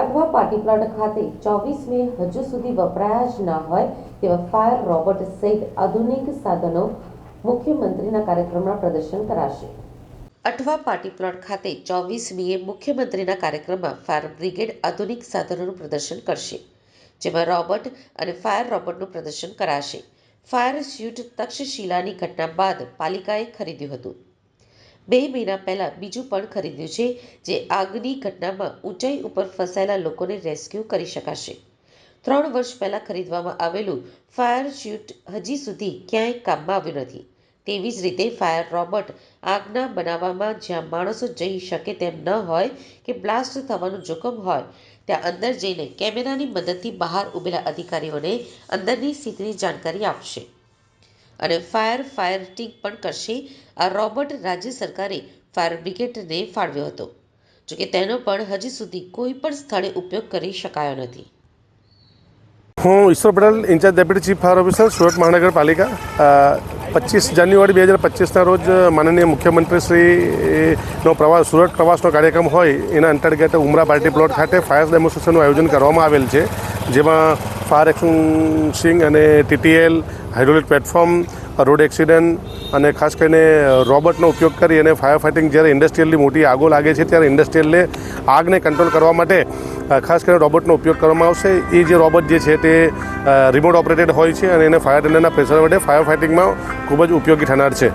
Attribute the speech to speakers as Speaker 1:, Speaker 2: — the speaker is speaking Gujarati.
Speaker 1: અઠવા પાર્ટી પ્લોટ ખાતે ચોવીસ મે હજુ સુધી વપરાયા જ ન હોય તેવા ફાયર રોબોટ સહિત આધુનિક સાધનો મુખ્યમંત્રીના કાર્યક્રમમાં પ્રદર્શન કરાશે. અઠવા પાર્ટી પ્લોટ ખાતે ચોવીસ મીએ મુખ્યમંત્રીના કાર્યક્રમમાં ફાયર બ્રિગેડ આધુનિક સાધનોનું પ્રદર્શન કરશે, જેમાં રોબોટ અને ફાયર રોબોટનું પ્રદર્શન કરાશે. ફાયર સ્યુટ તક્ષશિલાની ઘટના બાદ પાલિકાએ ખરીદ્યું હતું. બે મહિના પહેલાં બીજું પણ ખરીદ્યું છે, જે આગની ઘટનામાં ઊંચાઈ ઉપર ફસાયેલા લોકોને રેસ્ક્યુ કરી શકાશે. ત્રણ વર્ષ પહેલાં ખરીદવામાં આવેલું ફાયર સ્યુટ હજી સુધી ક્યાંય કામમાં આવ્યું નથી. તેવી જ રીતે ફાયર રોબોટ આગના બનાવવામાં જ્યાં માણસો જઈ શકે તેમ ન હોય કે બ્લાસ્ટ થવાનું જોખમ હોય, ત્યાં અંદર જઈને કેમેરાની મદદથી બહાર ઊભેલા અધિકારીઓને અંદરની સ્થિતિની જાણકારી આપશે. અને ફાયર ફાયરટિંગ પણ કરશે. આ રોબોટ રાજ્ય સરકારે ફાયર બ્રિગેડને ફાળવ્યો હતો. જોકે તેનો પણ હજી સુધી કોઈ પણ સ્થળે ઉપયોગ કરી શકાયો નથી.
Speaker 2: હું Ishwar Patel, incharge deputy chief fire officer, Surat મહાનગરપાલિકા. પચીસ જાન્યુઆરી બે હજાર પચીસના રોજ માનનીય મુખ્યમંત્રીશ્રીનો પ્રવાસ, સુરત પ્રવાસનો કાર્યક્રમ હોય, એના અંતર્ગત ઉમરા પાર્ટી પ્લોટ ખાતે ફાયર ડેમોન્સ્ટ્રેશનનું આયોજન કરવામાં આવેલ છે. જેમાં ફાયર એક્શન અને TTL hydraulic platform, road accident અને ખાસ કરીને રોબોટનો ઉપયોગ કરી અને ફાયર ફાઇટિંગ જ્યારે ઇન્ડસ્ટ્રીયલની મોટી આગો લાગે છે ત્યારે ઇન્ડસ્ટ્રીયલને આગને કંટ્રોલ કરવા માટે ખાસ કરીને રોબોટનો ઉપયોગ કરવામાં આવશે. એ જે રોબોટ જે છે તે રિમોટ ઓપરેટેડ હોય છે અને એને ફાયર ટેન્ડરના પ્રેશર વડે ફાયર ફાઇટિંગમાં ખૂબ જ ઉપયોગી થનાર છે.